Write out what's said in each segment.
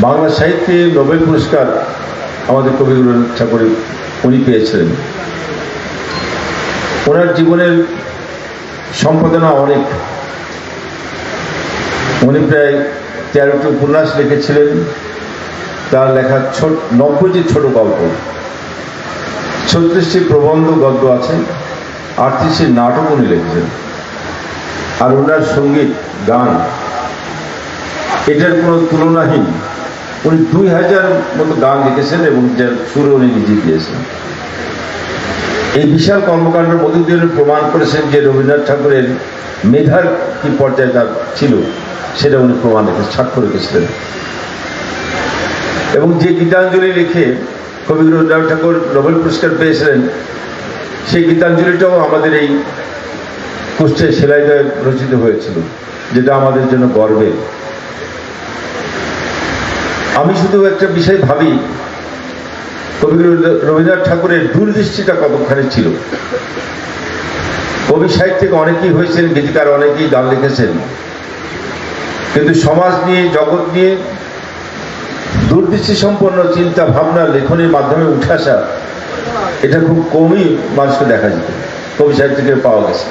বাংলা সাহিত্যে নোবেল পুরস্কার আমাদের কবি রবীন্দ্রনাথ ঠাকুর উনি পেয়েছিলেন। ওনার জীবনের সম্পাদনা অনেক। উনি প্রায় তেরোটি উপন্যাস লিখেছিলেন। তার লেখা ছোট, নব্বইটি ছোট গল্প। ছত্রিশটি প্রবন্ধ গদ্য আছে, আটত্রিশটি নাটক উনি লিখেছেন। আর ওনার সংগীত, গান, এটার কোনো তুলনাহীন। উনি দুই হাজার মতো গান লিখেছেন এবং যার সুরে উনি নিজে দিয়েছেন। এই বিশাল কর্মকাণ্ডের মধ্যে দিয়ে প্রমাণ করেছেন যে রবীন্দ্রনাথ ঠাকুরের মেধার কি পর্যায়ে তার ছিল, সেটা উনি প্রমাণ রেখে স্বাক্ষর রেখেছিলেন। এবং যে গীতাঞ্জলি লিখে কবি রবীন্দ্রনাথ ঠাকুর নোবেল পুরস্কার পেয়েছিলেন, সেই গীতাঞ্জলিটাও আমাদের এই কুষ্টের সেলাইদায় রচিত হয়েছিল, যেটা আমাদের জন্য গর্বের। আমি শুধু একটা বিষয় ভাবি। কবি রবীন্দ্রনাথ ঠাকুরের দূরদৃষ্টিটা কতখানি ছিল? কবি সাহিত্যিক অনেকেই হয়েছেন, গীতিকার অনেকেই গান লিখেছেন। কিন্তু সমাজ নিয়ে, জগৎ নিয়ে দূরদৃষ্টি সম্পন্ন চিন্তা, ভাবনা, লেখনের মাধ্যমে উঠে আসা, এটা খুব কমই মানুষকে দেখা যেত। কবি সাহিত্যিকের পাওয়া গেছে।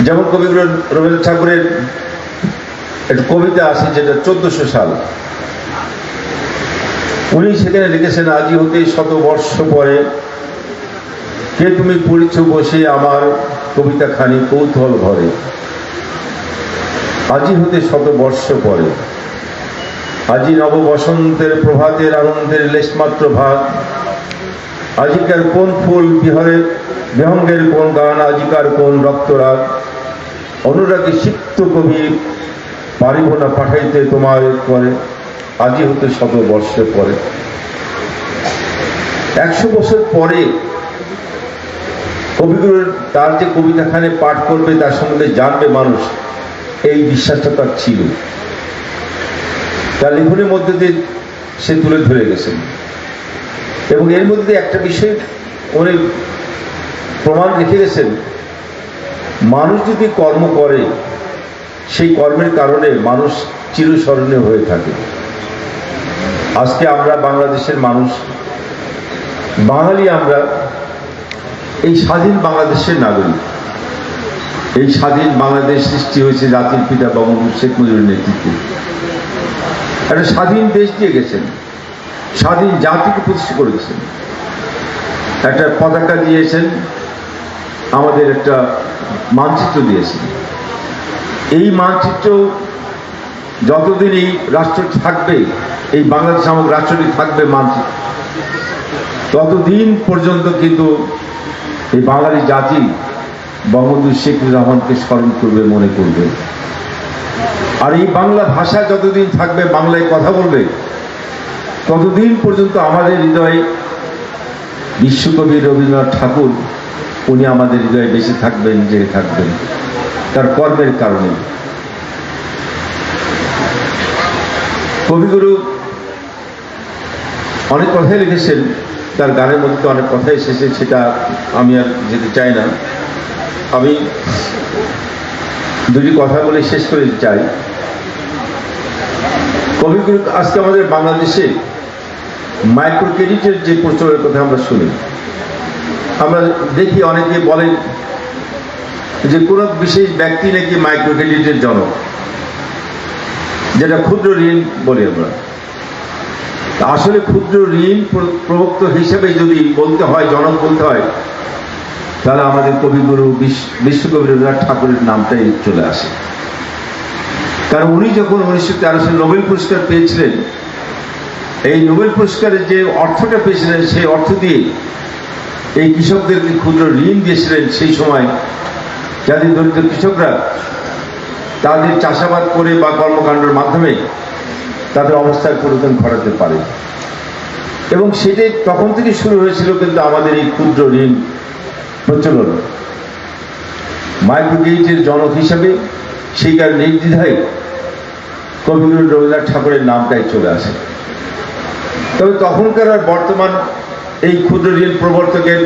যেমন কবিগুরু রবীন্দ্রনাথ ঠাকুরের একটা কবিতা আছে যেটা চোদ্দশো সাল। উনি সেখানে লিখেছেন আজই হতে শত বর্ষ পরে কে তুমি পড়িছ বসে আমার কবিতা খানি কৌতূহল ভরে। আজই হতে শত বর্ষ পরে। আজি নব বসন্তের প্রভাতের আনন্দের লেশমাত্র ভাগ আজিকার কোন ফুল বিহরে, বিহঙ্গের কোন গান, আজিকার কোন রক্তরাগ অনুরাগী সিক্ত কবি পারিব না পাঠাইতে তোমার করে আজি হতে শত বর্ষের পরে। একশো বছর পরে কবিগুরুর তার যে কবিতাখানে পাঠ করবে, তার সম্বন্ধে জানবে মানুষ, এই বিশ্বাসটা তার ছিল। তার লেখনের মধ্যে দিয়ে সে তুলে ধরে গেছেন এবং এর মধ্যে একটা বিষয় উনি প্রমাণ রেখে গেছেন, মানুষ যদি কর্ম করে সেই কর্মের কারণে মানুষ চিরস্মরণীয় হয়ে থাকে। আজকে আমরা বাংলাদেশের মানুষ, বাঙালি আমরা, এই স্বাধীন বাংলাদেশের নাগরিক। এই স্বাধীন বাংলাদেশ সৃষ্টি হয়েছে জাতির পিতা বঙ্গবন্ধু শেখ মুজিবুর নেতৃত্বে। একটা স্বাধীন দেশ দিয়ে গেছেন, স্বাধীন জাতিকে প্রতিষ্ঠা করে গেছেন একটা পতাকা দিয়েছেন, আমাদের একটা মানচিত্র দিয়েছেন। এই মানচিত্র যতদিন এই রাষ্ট্রটি থাকবে, এই বাংলাদেশ নামক রাষ্ট্রটি থাকবে মানচিত্র। ততদিন পর্যন্ত কিন্তু এই বাঙালি জাতি বঙ্গবন্ধু শেখ রহমানকে স্মরণ করবে, মনে করবে। আর এই বাংলা ভাষা যতদিন থাকবে, বাংলায় কথা বলবে, ততদিন পর্যন্ত আমাদের হৃদয়ে বিশ্বকবি রবীন্দ্রনাথ ঠাকুর, উনি আমাদের হৃদয়ে বেঁচে থাকবেন, জেগে থাকবেন। তার কর্মের কারণে। কবিগুরু অনেক কথাই লিখেছেন, তার গানের মধ্যে অনেক কথা এসেছে, সেটা আমি আর যেতে চাই না। আমি দুটি কথা বলে শেষ করে চাই। কবিগুরু আজকে আমাদের বাংলাদেশে মাইক্রো ক্রেডিটের যে প্রচলের কথা আমরা শুনি, আমরা দেখি অনেকে বলেন যে কোনো বিশেষ ব্যক্তি নাকি মাইক্রো ক্রেডিটের জনক, যেটা ক্ষুদ্র ঋণ বলি আমরা। আসলে ক্ষুদ্র ঋণ প্রবক্ত হিসেবে যদি বলতে হয়, জনক বলতে হয়, তাহলে আমাদের কবিগুরু বিশ্ব- বিশ্বকবি রবীন্দ্রনাথ ঠাকুরের নামটাই চলে আসে। কারণ উনি যখন উনিশশো তেরো সালে নোবেল পুরস্কার পেয়েছিলেন, এই নোবেল পুরস্কারের যে অর্থটা পেয়েছিলেন, সেই অর্থ দিয়ে এই কৃষকদেরকে ক্ষুদ্র ঋণ দিয়েছিলেন সেই সময় যাদের দরিদ্র কৃষকরা তাদের চাষাবাদ করে বা কর্মকাণ্ডের মাধ্যমে তাদের অবস্থার পরিবর্তন ঘটাতে পারে। এবং সেটি তখন থেকে শুরু হয়েছিল কিন্তু আমাদের এই ক্ষুদ্র ঋণ প্রচলন। মাইক্রোগেইটের জনক হিসাবে সেই কারণে নির্দ্বিধায় কবিগুরু রবীন্দ্রনাথ ঠাকুরের নামটাই চলে আসে। তবে তখনকার আর বর্তমান এই ক্ষুদ্র ঋণ প্রবর্তকের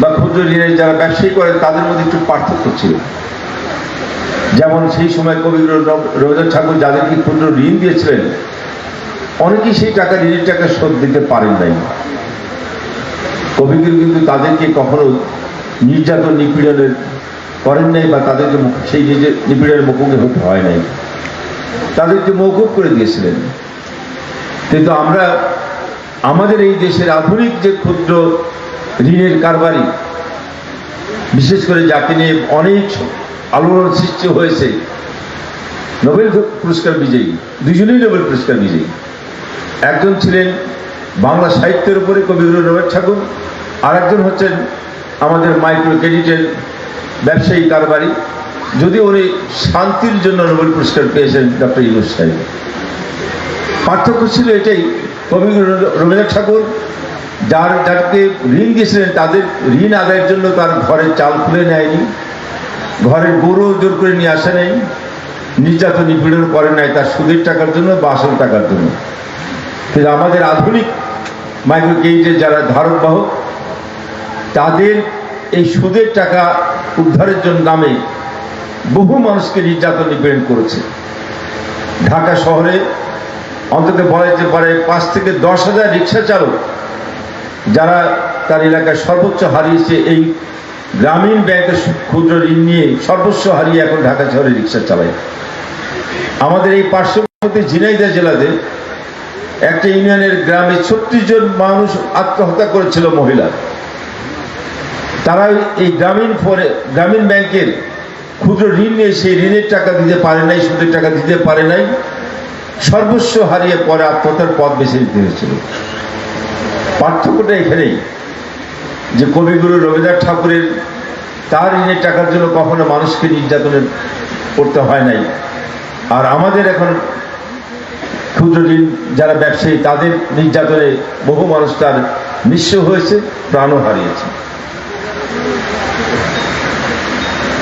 বা ক্ষুদ্র ঋণের যারা ব্যবসায়ী করেন, তাদের মধ্যে একটু পার্থক্য ছিল। যেমন সেই সময় কবি রব- রবীন্দ্রনাথ ঠাকুর যাদেরকে ক্ষুদ্র ঋণ দিয়েছিলেন, অনেকেই সেই টাকা, ঋণের টাকা শোধ দিতে পারেন নাই। কবিগুরু কিন্তু তাদেরকে কখনো নির্যাতন, নিপীড়নের করেন নাই বা তাদেরকে সেই নিজের নিপীড়নের মুখোমুখি হতে হয় নাই। তাদেরকে মৌকুব করে দিয়েছিলেন। কিন্তু আমরা, আমাদের এই দেশের আধুনিক যে ক্ষুদ্র ঋণের কারবারি, বিশেষ করে যাকে নিয়ে অনেক আলোড়ন সৃষ্টি হয়েছে, নোবেল পুরস্কার বিজয়ী, দুজনেই নোবেল পুরস্কার বিজয়ী। একজন ছিলেন বাংলা সাহিত্যের উপরে কবিগুরু রবীন্দ্রনাথ ঠাকুর আর একজন হচ্ছেন আমাদের মাইক্রো ক্রেডিটের ব্যবসায়ী কারবারি যদি উনি শান্তির জন্য নোবেল পুরস্কার পেয়েছেন ডক্টর ইউনুস সাহেব। পার্থক্য ছিল এটাই কবিগুরু রবীন্দ্রনাথ ঠাকুর যার যাকে ঋণ দিয়েছিলেন, তাদের ঋণ আদায়ের জন্য তার ঘরের চাল খুলে নেয়নি, ঘরের গরু জোর করে নিয়ে আসে নাই নির্যাতন নিপীড়ন করে নাই তার সুদের টাকার জন্য বা আসল টাকার জন্য। কিন্তু আমাদের আধুনিক মাইক্রো ক্রেডিটের যারা ধারক বাহক তাদের এই সুদের টাকা উদ্ধারের জন্য নামে বহু মানুষকে নির্যাতন নিপীড়ন করেছে। ঢাকা শহরে অন্তত বলা যেতে পারে পাঁচ থেকে দশ হাজার রিক্সা চালক যারা তার এলাকায় সর্বোচ্চ হারিয়েছে এই গ্রামীণ ব্যাংকের ক্ষুদ্র ঋণ নিয়ে সর্বস্ব হারিয়ে এখন ঢাকা শহরে রিক্সা চালায়। আমাদের এই পার্শ্ববর্তী ঝিনাইদহ জেলাতে একটা ইউনিয়নের গ্রামে ছত্রিশ জন মানুষ আত্মহত্যা করেছিল মহিলা। তারা এই গ্রামীণ ফরে গ্রামীণ ব্যাংকের ক্ষুদ্র ঋণ নিয়ে সেই ঋণের টাকা দিতে পারে নাই, সুদের টাকা দিতে পারে নাই। সর্বস্ব হারিয়ে পরে আত্মহত্যার পথ বেছে নিতে হয়েছিল। পার্থক্যটা এখানেই, যে কবিগুরু রবীন্দ্রনাথ ঠাকুরের তার ঋণের টাকার জন্য কখনো মানুষকে নির্যাতনে করতে হয় নাই। আর আমাদের এখন ক্ষুদ্র ঋণ যারা ব্যবসায়ী, তাদের নির্যাতনে বহু মানুষ তার নিঃস্ব হয়েছে, প্রাণও হারিয়েছে।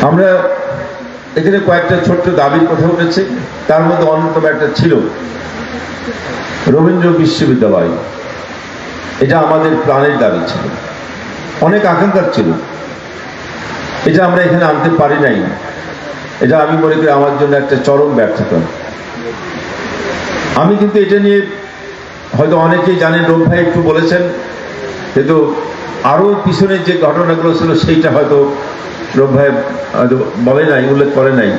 আমরা এখানে কয়েকটা ছোট্ট দাবির কথা উঠেছে, তার মধ্যে অন্যতম একটা ছিল রবীন্দ্র বিশ্ববিদ্যালয়। এটা আমাদের প্রাণের দাবি ছিল। অনেক আকাঙ্ক্ষার ছিল। এটা আমরা এখানে আনতে পারি নাই। এটা আমি মনে করি আমার জন্য একটা চরম ব্যর্থতা। আমি কিন্তু এটা নিয়ে হয়তো অনেকেই জানেন রোগ ভাই একটু বলেছেন, কিন্তু আরও পিছনের যে ঘটনাগুলো ছিল সেইটা হয়তো রোগ ভাই হয়তো বলে নাই, উল্লেখ করে নাই।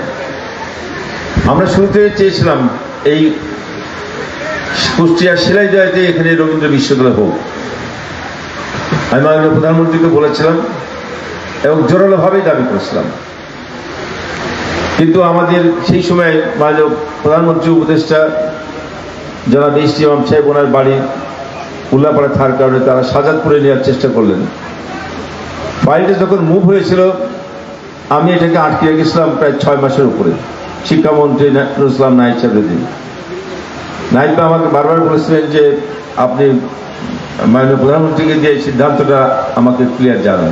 আমরা শুরুতে চেয়েছিলাম এই কুষ্টিয়ার সেলাই দেওয়াতে এখানে রবীন্দ্র বিশ্ববিদ্যালয় হোক। আমি মাননীয় প্রধানমন্ত্রীকে বলেছিলাম এবং জোরালোভাবেই দাবি করেছিলাম। কিন্তু আমাদের সেই সময় মাননীয় প্রধানমন্ত্রী উপদেষ্টা যারা মিষ্টি ইমাম সাহেব, ওনার বাড়ি উল্লাপাড়া থাকার কারণে তারা সাজাদপুরে নেওয়ার চেষ্টা করলেন। বাড়িটা যখন মুভ হয়েছিল, আমি এটাকে আটকে রেখেছিলাম প্রায় ছয় মাসের উপরে। শিক্ষামন্ত্রী নুরুসলাম নাইক সাহেবের দিন। নাইক বা আমাকে বারবার বলেছিলেন যে আপনি মাননীয় প্রধানমন্ত্রীকে যে সিদ্ধান্তটা আমাকে ক্লিয়ার জানান।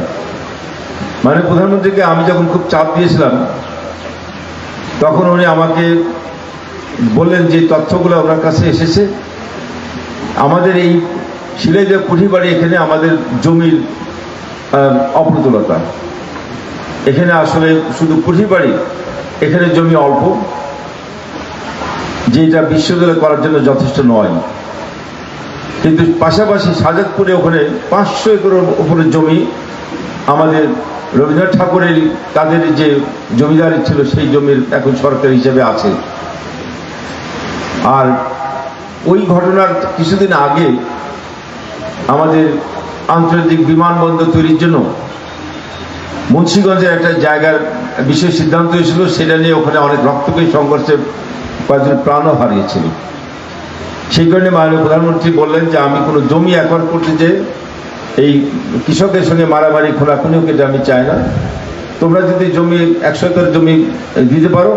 মাননীয় প্রধানমন্ত্রীকে আমি যখন খুব চাপ দিয়েছিলাম, তখন উনি আমাকে বললেন যে তথ্যগুলো ওনার কাছে এসেছে। আমাদের এই শিলাইদেব কুঠিবাড়ি এখানে আমাদের জমির অপ্রতুলতা। এখানে আসলে শুধু কুঠিবাড়ি এখানে জমি অল্প, যেটা বিশ্ববিদ্যালয় করার জন্য যথেষ্ট নয়। কিন্তু পাশাপাশি সাজাদপুরে ওখানে পাঁচশো একরের উপরে জমি আমাদের রবীন্দ্রনাথ ঠাকুরের তাদের যে জমিদারি ছিল, সেই জমির এখন সরকার হিসেবে আছে। আর ওই ঘটনার কিছুদিন আগে আমাদের আন্তর্জাতিক বিমানবন্দর তৈরির জন্য মুন্সিগঞ্জের একটা জায়গার বিশেষ সিদ্ধান্ত হয়েছিল সেটা নিয়ে ওখানে অনেক রক্তকে সংঘর্ষে কয়েকজন প্রাণও হারিয়েছিল। সেই কারণে মাননীয় প্রধানমন্ত্রী বললেন যে আমি কোনো জমি একবার করতে যে এই কৃষকের সঙ্গে মারামারি, খোলাখুনিও কেটে আমি চাই না। তোমরা যদি জমি, একশো একর জমি দিতে পারো,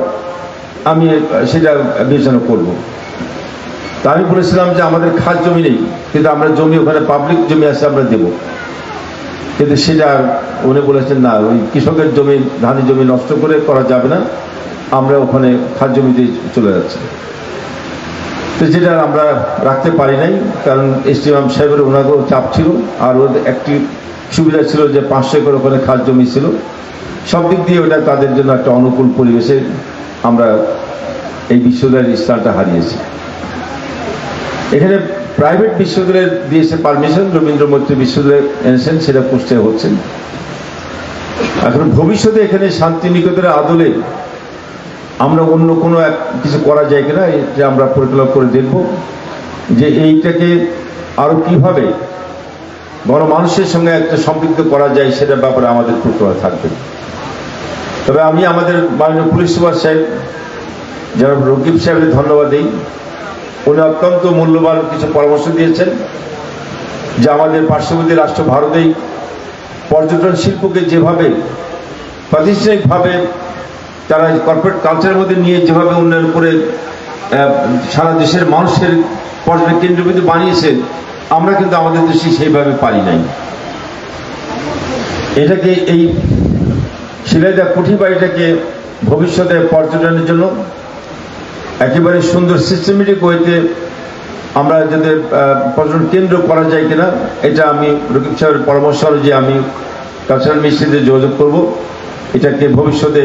আমি সেটা বিবেচনা করব। তা আমি বলেছিলাম যে আমাদের খাস জমি নেই, কিন্তু আমরা জমি ওখানে, পাবলিক জমি আছে আমরা দেব। কিন্তু সেটা উনি বলেছেন না, ওই কৃষকের জমি, ধানের জমি নষ্ট করে করা যাবে না, আমরা ওখানে খাস জমিতে চলে যাচ্ছি। তো যেটা আমরা রাখতে পারি নাই, কারণ এসটিএম সাহেবের ওনাকেও চাপ ছিল, আর ওর একটি সুবিধা ছিল যে পাঁচশো একর ওখানে খাস জমি ছিল। সব দিক দিয়ে ওটা তাদের জন্য একটা অনুকূল পরিবেশে আমরা এই বিশ্ববিদ্যালয়ের স্থানটা হারিয়েছি। এখানে প্রাইভেট বিশ্ববিদ্যালয় দিয়েছে পারমিশন রবীন্দ্র মৈত্রী বিশ্ববিদ্যালয় এনেছেন, সেটা কুষ্টিয়া হচ্ছেন এখন ভবিষ্যতে এখানে শান্তিনিকেতনের আদলে আমরা অন্য কোনো এক কিছু করা যায় কিনা এটা আমরা পরিকল্পনা করে দেখব যে এইটাকে আরও কীভাবে গণমানুষের সঙ্গে একটা সম্পৃক্ত করা যায়, সেটার ব্যাপারে আমাদের পরিকল্পনা থাকবে। তবে আমি আমাদের মাননীয় পুলিশ সুপার সাহেব যারা রকিব সাহেবের ধন্যবাদ দিই। উনি অত্যন্ত মূল্যবান কিছু পরামর্শ দিয়েছেন, যে আমাদের পার্শ্ববর্তী রাষ্ট্র ভারতেই পর্যটন শিল্পকে যেভাবে প্রাতিষ্ঠানিকভাবে তারা কর্পোরেট কালচারের মধ্যে নিয়ে যেভাবে উন্নয়ন করে সারা দেশের মানুষের পর্যটন কেন্দ্রবিন্দু বানিয়েছে, আমরা কিন্তু আমাদের দেশে সেইভাবে পারি নাই। এটাকে এই শিলাইদা কুঠি বাড়িটাকে ভবিষ্যতে পর্যটনের জন্য একেবারে সুন্দর সিস্টেমেটিক ওয়েতে আমরা যাতে পর্যটন কেন্দ্র করা যায় কিনা, এটা আমি রকিব সাহেবের পরামর্শ যে আমি কালচারাল মিস্ত্রিতে যোগাযোগ করব। এটাকে ভবিষ্যতে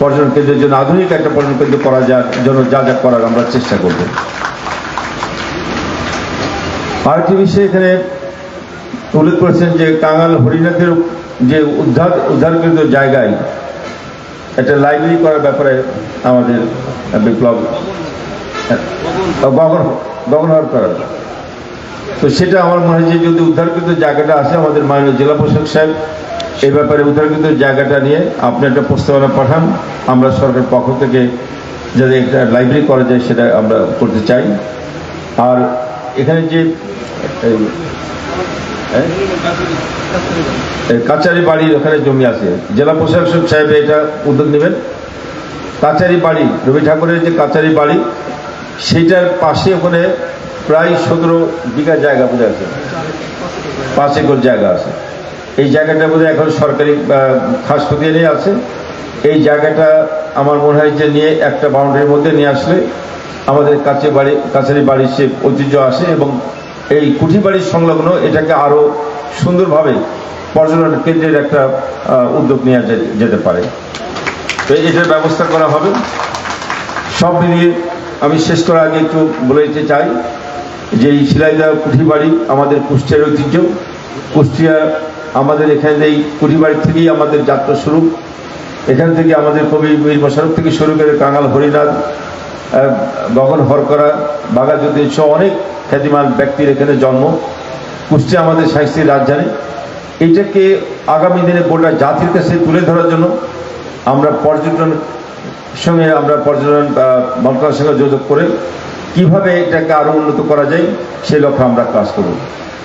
পর্যটন কেন্দ্রের জন্য আধুনিক একটা পর্যটন কেন্দ্র করা যার জন্য যা যা করার আমরা চেষ্টা করব। আরেকটি বিষয় এখানে উল্লেখ করেছেন যে কাঙাল হরিনাথের যে উদ্ধার, উদ্ধারকৃত জায়গায় একটা লাইব্রেরি করার ব্যাপারে আমাদের বিপ্লব গগন, গগনহার করার। তো সেটা আমার মনে হয় যে যদি উদ্ধারকৃত জায়গাটা আছে আমাদের মাননীয় জেলা প্রশাসক সাহেব এই ব্যাপারে উদ্ধারকৃত জায়গাটা নিয়ে আপনি একটা প্রস্তাবনা পাঠান। আমরা সরকারের পক্ষ থেকে যাতে একটা লাইব্রেরি করা যায় সেটা আমরা করতে চাই। আর এখানে যে কাচারি বাড়ির ওখানে জমি আছে। জেলা প্রশাসক সাহেব এটা উদ্যোগ নেবেন। কাচারি বাড়ি, রবি ঠাকুরের যে কাচারি বাড়ি, সেইটার পাশে ওখানে প্রায় সতেরো বিঘা জায়গা বোঝা আছে। পাঁচ একর জায়গা আছে। এই জায়গাটা বোধহয় এখন সরকারি নিয়ে আছে। এই জায়গাটা আমার মনে হয় যে নিয়ে একটা বাউন্ডারির মধ্যে নিয়ে আসলে আমাদের কাছে বাড়ি, কাছারি বাড়ির সে ঐতিহ্য আসে এবং এই কুঠি বাড়ির সংলগ্ন এটাকে আরও সুন্দরভাবে পর্যটন কেন্দ্রের একটা উদ্যোগ নেওয়া যেতে পারে। তো এটার ব্যবস্থা করা হবে। সব মিলিয়ে আমি শেষ করার আগে একটু বলে দিতে চাই যে এই শিলাইদা কুঠিবাড়ি আমাদের কুষ্টিয়ার ঐতিহ্য। কুষ্টিয়া আমাদের এখানে এই কুঠিবাড়ি থেকেই আমাদের যাত্রা শুরু। এখান থেকে আমাদের কবি মীর মোশারফ থেকে শুরু করে কাঙাল, হরিনাথ গগন, হরকরা বাঘাযতীন সহ অনেক খ্যাতিমান ব্যক্তির এখানে জন্ম। কুষ্টিয়া আমাদের সাহিত্যের রাজধানী। এটাকে আগামী দিনে গোটা জাতির কাছে তুলে ধরার জন্য আমরা পর্যটন সঙ্গে আমরা পর্যটন মন্ত্রণালয়ের সঙ্গে যোগাযোগ করে কীভাবে এটাকে আরও উন্নত করা যায় সেই লক্ষ্যে আমরা কাজ করব।